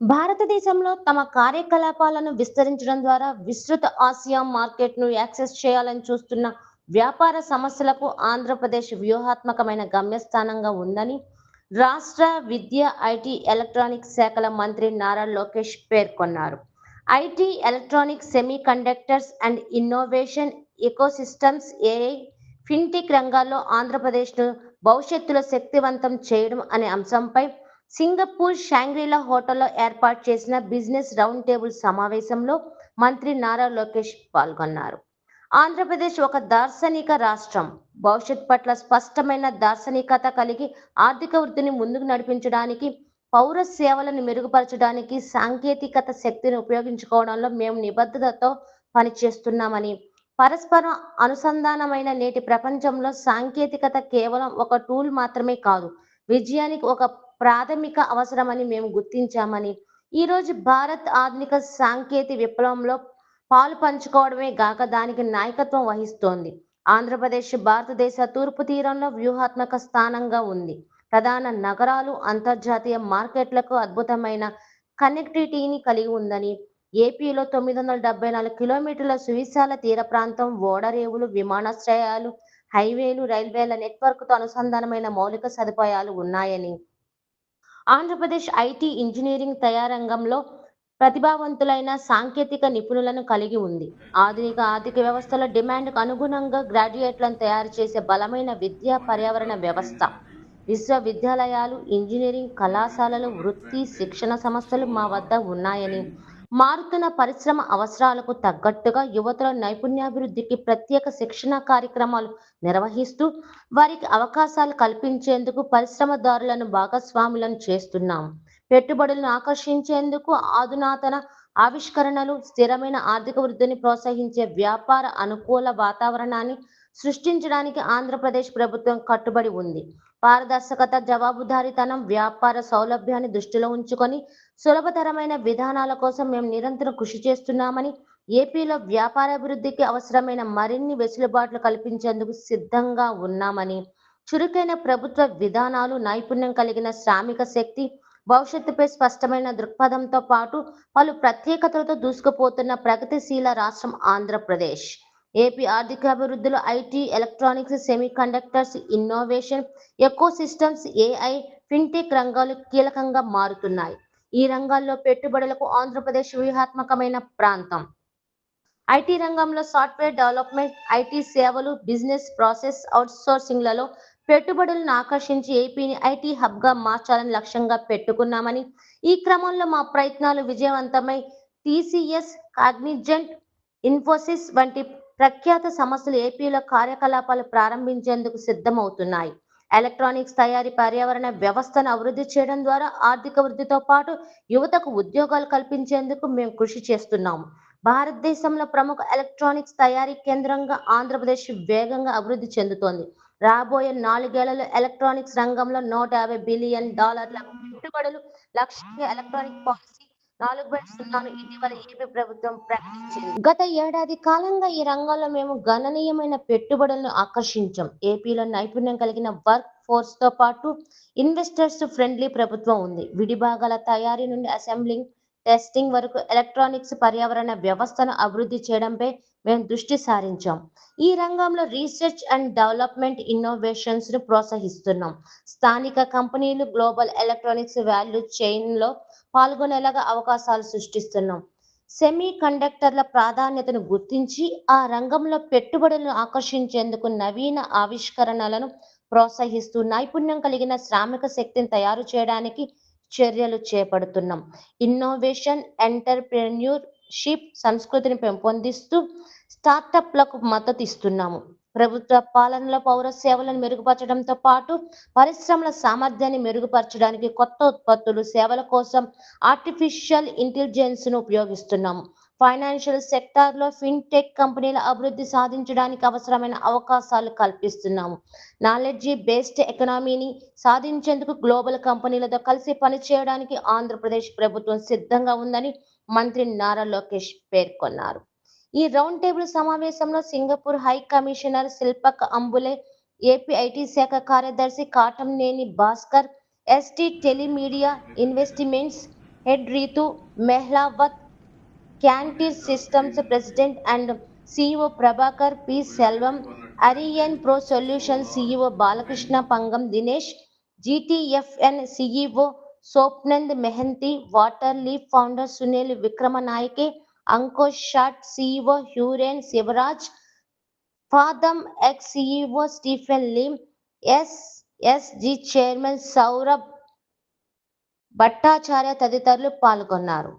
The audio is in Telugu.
భారతదేశంలో తమ కార్యకలాపాలను విస్తరించడం ద్వారా విస్తృత ఆసియా మార్కెట్ను యాక్సెస్ చేయాలని చూస్తున్న వ్యాపార సమస్యలకు ఆంధ్రప్రదేశ్ వ్యూహాత్మకమైన గమ్యస్థానంగా ఉందని రాష్ట్ర విద్య ఐటీ ఎలక్ట్రానిక్ శాఖల మంత్రి నారా లోకేష్ పేర్కొన్నారు. IT electronic semiconductors and innovation ecosystems AI fintech రంగాల్లో ఆంధ్రప్రదేశ్ను భవిష్యత్తులో శక్తివంతం చేయడం అనే అంశంపై సింగపూర్ షాంగ్రీలా హోటల్లో ఏర్పాటు చేసిన బిజినెస్ రౌండ్ టేబుల్ సమావేశంలో మంత్రి నారా లోకేష్ పాల్గొన్నారు. ఆంధ్రప్రదేశ్ ఒక దార్శనిక రాష్ట్రం. భవిష్యత్ పట్ల స్పష్టమైన దార్శనికత కలిగి ఆర్థిక వృద్ధిని ముందుకు నడిపించడానికి పౌర సేవలను మెరుగుపరచడానికి సాంకేతికత శక్తిని ఉపయోగించుకోవడంలో మేము నిబద్ధతతో పనిచేస్తున్నామని పరస్పరం అనుసంధానమైన నేటి ప్రపంచంలో సాంకేతికత కేవలం ఒక టూల్ మాత్రమే కాదు విజయానికి ఒక ప్రాథమిక అవసరమని మేము గుర్తించామని. ఈరోజు భారత్ ఆధునిక సాంకేతిక విప్లవంలో పాలు పంచుకోవడమే గాక దానికి నాయకత్వం వహిస్తోంది. ఆంధ్రప్రదేశ్ భారతదేశ తూర్పు తీరంలో వ్యూహాత్మక స్థానంగా ఉంది. ప్రధాన నగరాలు అంతర్జాతీయ మార్కెట్లకు అద్భుతమైన కనెక్టివిటీని కలిగి ఉందని ఏపీలో తొమ్మిది వందల డెబ్బై నాలుగు కిలోమీటర్ల సువిశాల తీర ప్రాంతం ఓడరేవులు విమానాశ్రయాలు హైవేలు రైల్వేల నెట్వర్క్తో అనుసంధానమైన మౌలిక సదుపాయాలు ఉన్నాయని ఆంధ్రప్రదేశ్ ఐటీ ఇంజనీరింగ్ తయారంగంలో ప్రతిభావంతులైన సాంకేతిక నిపుణులను కలిగి ఉంది. ఆధునిక ఆర్థిక వ్యవస్థలో డిమాండ్కు అనుగుణంగా గ్రాడ్యుయేట్లను తయారు చేసే బలమైన విద్యా పర్యావరణ వ్యవస్థ. విశ్వవిద్యాలయాలు ఇంజనీరింగ్ కళాశాలలు వృత్తి శిక్షణ సంస్థలు మా వద్ద ఉన్నాయని మారుతున్న పరిశ్రమ అవసరాలకు తగ్గట్టుగా యువతల నైపుణ్యాభివృద్ధికి ప్రత్యేక శిక్షణ కార్యక్రమాలు నిర్వహిస్తూ వారికి అవకాశాలు కల్పించేందుకు పరిశ్రమదారులను భాగస్వాములను చేస్తున్నాం. పెట్టుబడులను ఆకర్షించేందుకు ఆధునాతన ఆవిష్కరణలు స్థిరమైన ఆర్థిక వృద్ధిని ప్రోత్సహించే వ్యాపార అనుకూల వాతావరణాన్ని సృష్టించడానికి ఆంధ్రప్రదేశ్ ప్రభుత్వం కట్టుబడి ఉంది. పారదర్శకత జవాబుదారీతనం వ్యాపార సౌలభ్యాన్ని దృష్టిలో ఉంచుకొని సులభతరమైన విధానాల కోసం మేము నిరంతరం కృషి చేస్తున్నామని ఏపీలో వ్యాపారాభివృద్ధికి అవసరమైన మరిన్ని వెసులుబాట్లు కల్పించేందుకు సిద్ధంగా ఉన్నామని చురుకైన ప్రభుత్వ విధానాలు నైపుణ్యం కలిగిన శ్రామిక శక్తి భవిష్యత్తుపై స్పష్టమైన దృక్పథంతో పాటు పలు ప్రత్యేకతలతో దూసుకుపోతున్న ప్రగతిశీల రాష్ట్రం Andhra Pradesh. AP ఆర్థికాభివృద్ధిలో IT electronics semiconductors innovation ecosystems AI fintech రంగాలు కీలకంగా మారుతున్నాయి. ఈ రంగాల్లో పెట్టుబడులకు ఆంధ్రప్రదేశ్ వ్యూహాత్మకమైన ప్రాంతం. ఐటీ రంగంలో సాఫ్ట్వేర్ డెవలప్మెంట్ ఐటీ సేవలు బిజినెస్ ప్రాసెస్ అవుట్సోర్సింగ్లలో పెట్టుబడులను ఆకర్షించి ఏపీని ఐటీ హబ్గా మార్చాలని లక్ష్యంగా పెట్టుకున్నామని ఈ క్రమంలో మా ప్రయత్నాలు విజయవంతమై టీసీఎస్ కాగ్నిజెంట్ ఇన్ఫోసిస్ వంటి ప్రఖ్యాత సంస్థలు ఏపీలో కార్యకలాపాలు ప్రారంభించేందుకు సిద్ధమవుతున్నాయి. ఎలక్ట్రానిక్స్ తయారీ పర్యావరణ వ్యవస్థను అభివృద్ధి చేయడం ద్వారా ఆర్థిక వృద్ధితో పాటు యువతకు ఉద్యోగాలు కల్పించేందుకు మేము కృషి చేస్తున్నాము. భారతదేశంలో ప్రముఖ ఎలక్ట్రానిక్స్ తయారీ కేంద్రంగా ఆంధ్రప్రదేశ్ వేగంగా అభివృద్ధి చెందుతోంది. రాబోయే నాలుగేళ్ళలో ఎలక్ట్రానిక్స్ రంగంలో నూట యాభై బిలియన్ డాలర్ల పెట్టుబడులు లక్ష్యంగా ఎలక్ట్రానిక్ పాలసీ నాలుగు బై సున్నాను ఇటీవల ఏపీ ప్రభుత్వం ప్రకటించింది. గత ఏడాది కాలంగా ఈ రంగంలో మేము గణనీయమైన పెట్టుబడులను ఆకర్షించాం. ఏపీలో నైపుణ్యం కలిగిన వర్క్ ఫోర్స్తో పాటు ఇన్వెస్టర్స్ ఫ్రెండ్లీ ప్రభుత్వం ఉంది. విడిభాగాల తయారీ నుండి అసెంబ్లింగ్ టెస్టింగ్ వరకు ఎలక్ట్రానిక్స్ పర్యావరణ వ్యవస్థను అభివృద్ధి చేయడంపై మేము దృష్టి సారించాం. ఈ రంగంలో రీసెర్చ్ అండ్ డెవలప్మెంట్ ఇన్నోవేషన్స్ను ప్రోత్సహిస్తున్నాం. స్థానిక కంపెనీలు గ్లోబల్ ఎలక్ట్రానిక్స్ వాల్యూ చైన్లో పాల్గొనేలాగా అవకాశాలు సృష్టిస్తున్నాం. సెమీ కండక్టర్ల ప్రాధాన్యతను గుర్తించి ఆ రంగంలో పెట్టుబడులను ఆకర్షించేందుకు నవీన ఆవిష్కరణలను ప్రోత్సహిస్తూ నైపుణ్యం కలిగిన శ్రామిక శక్తిని తయారు చేయడానికి చర్యలు చేపడుతున్నాం. ఇన్నోవేషన్ ఎంటర్ప్రెన్యూర్షిప్ సంస్కృతిని పెంపొందిస్తూ స్టార్టప్లకు మద్దతు ఇస్తున్నాము. ప్రభుత్వ పాలనలో పౌర సేవలను మెరుగుపరచడంతో పాటు పరిశ్రమల సామర్థ్యాన్ని మెరుగుపరచడానికి కొత్త ఉత్పత్తులు సేవల కోసం ఆర్టిఫిషియల్ ఇంటెలిజెన్స్ను ఉపయోగిస్తున్నాము. ఫైనాన్షియల్ సెక్టార్లో ఫిన్టెక్ కంపెనీల అభివృద్ధి సాధించడానికి అవసరమైన అవకాశాలు కల్పిస్తున్నాము. నాలెడ్జీ బేస్డ్ ఎకనామీని సాధించేందుకు గ్లోబల్ కంపెనీలతో కలిసి పనిచేయడానికి ఆంధ్రప్రదేశ్ ప్రభుత్వం సిద్ధంగా ఉందని మంత్రి నారా లోకేష్ పేర్కొన్నారు. ఈ రౌండ్ టేబుల్ సమావేశంలో Singapore high commissioner Shilpak Ambule AP IT శాఖ కార్యదర్శి Katamneni Bhaskar ST telemedia investments head Ritu Mehlawat క్యాంటీర్ systems president and CEO Prabhakar P Selvam అరియన్ pro solution CEO Balakrishna Pangam Dinesh GTFN CEO Sopnand Mohanty water leaf founder Sunil Wickramanayake Ankush shot CEO హ్యూరేన్ Shivaraj fathom X CEO Stephen Lim SSG chairman Saurabh Bhattacharya తదితరులు పాల్గొన్నారు.